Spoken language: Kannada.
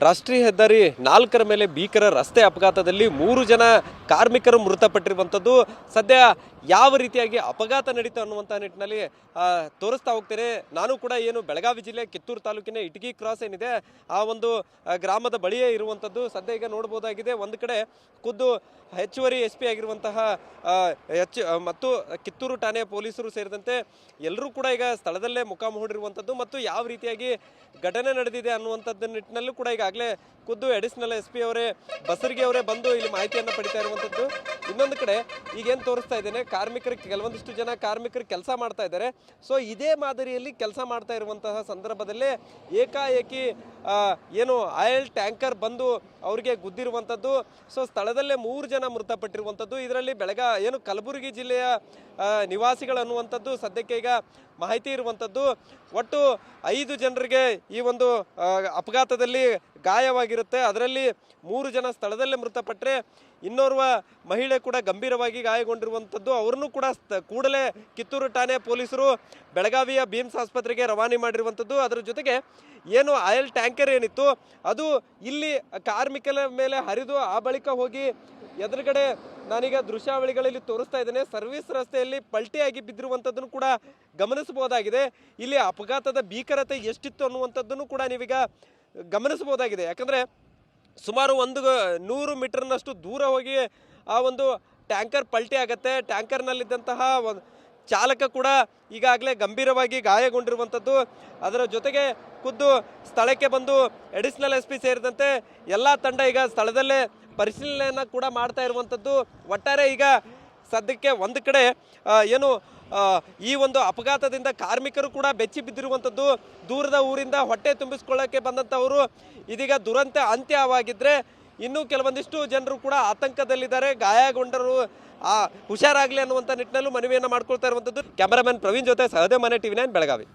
ರಾಷ್ಟ್ರೀಯ ಹೆದ್ದಾರಿ ನಾಲ್ಕರ ಮೇಲೆ ಭೀಕರ ರಸ್ತೆ ಅಪಘಾತದಲ್ಲಿ ಮೂರು ಜನ ಕಾರ್ಮಿಕರು ಮೃತಪಟ್ಟಿರುವಂಥದ್ದು ಸದ್ಯ ಯಾವ ರೀತಿಯಾಗಿ ಅಪಘಾತ ನಡೀತು ಅನ್ನುವಂಥ ನಿಟ್ಟಿನಲ್ಲಿ ತೋರಿಸ್ತಾ ಹೋಗ್ತೇನೆ. ನಾನು ಕೂಡ ಏನು ಬೆಳಗಾವಿ ಜಿಲ್ಲೆ ಕಿತ್ತೂರು ತಾಲೂಕಿನ ಇಟಗಿ ಕ್ರಾಸ್ ಏನಿದೆ, ಆ ಒಂದು ಗ್ರಾಮದ ಬಳಿಯೇ ಇರುವಂಥದ್ದು ಸದ್ಯ ಈಗ ನೋಡ್ಬೋದಾಗಿದೆ. ಒಂದು ಕಡೆ ಖುದ್ದು ಹೆಚ್ಚುವರಿ ಎಸ್ ಪಿ ಆಗಿರುವಂತಹ ಹೆಚ್ಚು ಮತ್ತು ಕಿತ್ತೂರು ಠಾಣೆ ಪೊಲೀಸರು ಸೇರಿದಂತೆ ಎಲ್ಲರೂ ಕೂಡ ಈಗ ಸ್ಥಳದಲ್ಲೇ ಮುಖಾಮ ಹೂಡಿರುವಂಥದ್ದು ಮತ್ತು ಯಾವ ರೀತಿಯಾಗಿ ಘಟನೆ ನಡೆದಿದೆ ಅನ್ನುವಂಥದ್ದು ನಿಟ್ಟಿನಲ್ಲೂ ಕೂಡ ಈಗಾಗಲೇ ಖುದ್ದು ಅಡಿಷನಲ್ ಎಸ್ ಪಿ ಅವರೇ, ಬಸರಿಗೆ ಅವರೇ ಬಂದು ಇಲ್ಲಿ ಮಾಹಿತಿಯನ್ನು ಪಡಿತಾ ಇರುವಂಥದ್ದು ಇನ್ನೊಂದು ಕಡೆ ಈಗೇನು ತೋರಿಸ್ತಾ ಇದ್ದೇನೆ, ಕಾರ್ಮಿಕರಿಗೆ ಕೆಲವೊಂದಿಷ್ಟು ಜನ ಕಾರ್ಮಿಕರು ಕೆಲಸ ಮಾಡ್ತಾ ಇದ್ದಾರೆ. ಸೊ ಇದೇ ಮಾದರಿಯಲ್ಲಿ ಕೆಲಸ ಮಾಡ್ತಾ ಇರುವಂತಹ ಸಂದರ್ಭದಲ್ಲೇ ಏಕಾಏಕಿ ಏನು ಆಯಿಲ್ ಟ್ಯಾಂಕರ್ ಬಂದು ಅವರಿಗೆ ಗುದ್ದಿರುವಂಥದ್ದು. ಸೊ ಸ್ಥಳದಲ್ಲೇ ಮೂರು ಜನ ಮೃತಪಟ್ಟಿರುವಂಥದ್ದು. ಇದರಲ್ಲಿ ಬೆಳಗ, ಏನು ಕಲಬುರಗಿ ಜಿಲ್ಲೆಯ ನಿವಾಸಿಗಳು ಅನ್ನುವಂಥದ್ದು ಸದ್ಯಕ್ಕೆ ಈಗ ಮಾಹಿತಿ ಇರುವಂಥದ್ದು ಒಟ್ಟು ಐದು ಜನರಿಗೆ ಈ ಒಂದು ಅಪಘಾತದಲ್ಲಿ ಗಾಯವಾಗಿರುತ್ತೆ. ಅದರಲ್ಲಿ ಮೂರು ಜನ ಸ್ಥಳದಲ್ಲೇ ಮೃತಪಟ್ಟರೆ ಇನ್ನೋರ್ವ ಮಹಿಳೆ ಕೂಡ ಗಂಭೀರವಾಗಿ ಗಾಯಗೊಂಡಿರುವಂಥದ್ದು. ಅವ್ರನ್ನೂ ಕೂಡ ಕೂಡಲೇ ಕಿತ್ತೂರು ಠಾಣೆ ಪೊಲೀಸರು ಬೆಳಗಾವಿಯ ಬೀಮ್ಸ್ ಆಸ್ಪತ್ರೆಗೆ ರವಾನೆ ಮಾಡಿರುವಂಥದ್ದು. ಅದರ ಜೊತೆಗೆ ಏನು ಆಯಲ್ ಟ್ಯಾಂಕರ್ ಏನಿತ್ತು, ಅದು ಇಲ್ಲಿ ಕಾರ್ಮಿಕರ ಮೇಲೆ ಹರಿದು ಆ ಬಳಿಕ ಹೋಗಿ ಎದುರುಗಡೆ ನಾನೀಗ ದೃಶ್ಯಾವಳಿಗಳಲ್ಲಿ ತೋರಿಸ್ತಾ ಇದ್ದೇನೆ. ಸರ್ವಿಸ್ ರಸ್ತೆಯಲ್ಲಿ ಪಲ್ಟಿಯಾಗಿ ಬಿದ್ದಿರುವಂಥದ್ದನ್ನು ಕೂಡ ಗಮನಿಸಬಹುದಾಗಿದೆ. ಇಲ್ಲಿ ಅಪಘಾತದ ಭೀಕರತೆ ಎಷ್ಟಿತ್ತು ಅನ್ನುವಂಥದ್ದನ್ನು ಕೂಡ ನೀವೀಗ ಗಮನಿಸಬಹುದಾಗಿದೆ. ಯಾಕಂದರೆ ಸುಮಾರು ಒಂದು ನೂರು ಮೀಟರ್ನಷ್ಟು ದೂರ ಹೋಗಿ ಆ ಒಂದು ಟ್ಯಾಂಕರ್ ಪಲ್ಟಿ ಆಗತ್ತೆ. ಟ್ಯಾಂಕರ್ನಲ್ಲಿದ್ದಂತಹ ಚಾಲಕ ಕೂಡ ಈಗಾಗಲೇ ಗಂಭೀರವಾಗಿ ಗಾಯಗೊಂಡಿರುವಂಥದ್ದು. ಅದರ ಜೊತೆಗೆ ಖುದ್ದು ಸ್ಥಳಕ್ಕೆ ಬಂದು ಅಡಿಷನಲ್ ಎಸ್ ಪಿ ಸೇರಿದಂತೆ ಎಲ್ಲ ತಂಡ ಈಗ ಸ್ಥಳದಲ್ಲೇ ಪರಿಶೀಲನೆಯನ್ನು ಕೂಡ ಮಾಡ್ತಾ ಇರುವಂಥದ್ದು. ಒಟ್ಟಾರೆ ಈಗ ಸದ್ಯಕ್ಕೆ ಒಂದು ಕಡೆ ಏನು ಈ ಒಂದು ಅಪಘಾತದಿಂದ ಕಾರ್ಮಿಕರು ಕೂಡ ಬೆಚ್ಚಿ ಬಿದ್ದಿರುವಂಥದ್ದು ದೂರದ ಊರಿಂದ ಹೊಟ್ಟೆ ತುಂಬಿಸ್ಕೊಳ್ಳೋಕ್ಕೆ ಬಂದಂಥವರು ಇದೀಗ ದುರಂತ ಅಂತ್ಯವಾಗಿದ್ದರೆ ಇನ್ನೂ ಕೆಲವೊಂದಿಷ್ಟು ಜನರು ಕೂಡ ಆತಂಕದಲ್ಲಿದ್ದಾರೆ, ಗಾಯಗೊಂಡರು ಹುಷಾರಾಗಲಿ ಅನ್ನುವಂಥ ನಿಟ್ಟಿನಲ್ಲೂ ಮನವಿಯನ್ನು ಮಾಡ್ಕೊಳ್ತಾ ಇರುವಂಥದ್ದು ಕ್ಯಾಮರಾಮನ್ ಪ್ರವೀಣ್ ಜೊತೆ ಸಹದೇ ಮನೆ ಟಿವಿ ನೈನ್ ಬೆಳಗಾವಿ.